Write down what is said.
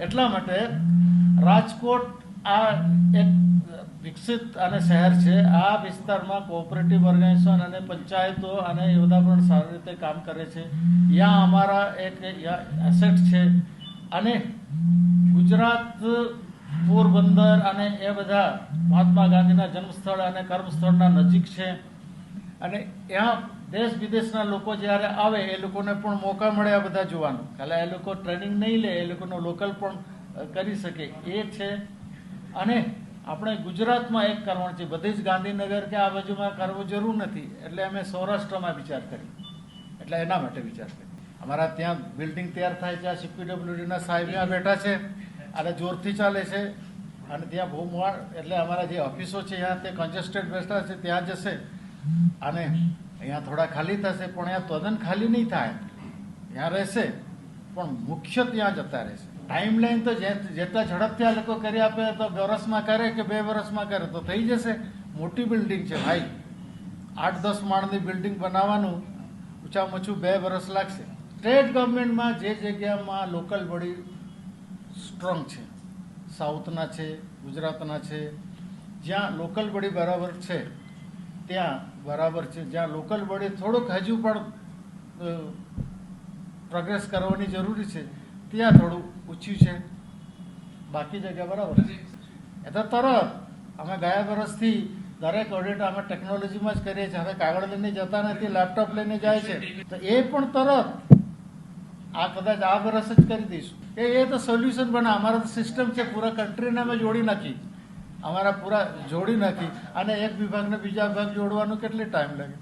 એટલા માટે રાજકોટ આ એક વિકસિત અને શહેર છે. આ વિસ્તારમાં કોઓપરેટિવ ઓર્ગેનાઇઝેશન અને પંચાયતો અને એ પણ સારી રીતે કામ કરે છે. ત્યાં અમારા એક એસેટ છે. અને ગુજરાત પોરબંદર અને એ બધા મહાત્મા ગાંધીના જન્મસ્થળ અને કર્મસ્થળના નજીક છે. અને ત્યાં દેશ વિદેશના લોકો જ્યારે આવે, એ લોકોને પણ મોકા મળે આ બધા જોવાનું. ખાલી એ લોકો ટ્રેનિંગ નહીં લે, એ લોકોનો લોકલ પણ કરી શકે. એ છે. અને આપણે ગુજરાતમાં એક કરવાનું છે, બધી જ ગાંધીનગર કે આ બાજુમાં કરવું જરૂર નથી. એટલે અમે સૌરાષ્ટ્રમાં વિચાર કરી એટલે એના માટે વિચાર કરી અમારા ત્યાં બિલ્ડિંગ તૈયાર થાય છે, આ સીપીડબ્લ્યુડીના સાહેબ ત્યાં બેઠા છે. અને જોરથી ચાલે છે. અને ત્યાં બહુ એટલે અમારા જે ઓફિસો છે, ત્યાં તે કન્જેસ્ટેડ બેઠા છે, ત્યાં જશે. અને અહીંયા થોડા ખાલી થશે, પણ અહીંયા તદ્દન ખાલી નહીં થાય. ત્યાં રહેશે, પણ મુખ્ય ત્યાં જતા રહેશે. ટાઈમ લાઈન તો જેટલા ઝડપથી આ લોકો કરી આપે તો વર્ષમાં કરે કે બે વર્ષમાં કરે તો થઈ જશે. મોટી બિલ્ડિંગ છે ભાઈ. આઠ દસ માળની બિલ્ડિંગ બનાવવાનું ઊંચામાં ઓછું બે વર્ષ લાગશે. સ્ટેટ ગવર્મેન્ટમાં જે જગ્યામાં લોકલ બોડી સ્ટ્રોંગ છે. સાઉથના છે, ગુજરાતના છે. જ્યાં લોકલ બોડી બરાબર છે. ત્યાં બરાબર છે. જ્યાં લોકલ વડે થોડુંક હજુ પણ પ્રોગ્રેસ કરવાની જરૂરી છે. ત્યાં થોડું ઓછું છે. બાકી જગ્યા બરાબર છે. એ તો તરત અમે ગયા વર્ષથી દરેક ઓડિટ અમે ટેકનોલોજીમાં જ કરીએ છીએ. હવે કાગળ લઈને જતા નથી લેપટોપ લઈને જાય છે. તો એ પણ તરત આ કદાચ આ વર્ષ જ કરી દઈશું. એ તો સોલ્યુશન બને. અમારા સિસ્ટમ છે, પૂરા કન્ટ્રીને અમે જોડી નાખી. અમારા પૂરા જોડી નાખી અને એક વિભાગને બીજા વિભાગ જોડવાનું કેટલી ટાઈમ લાગે?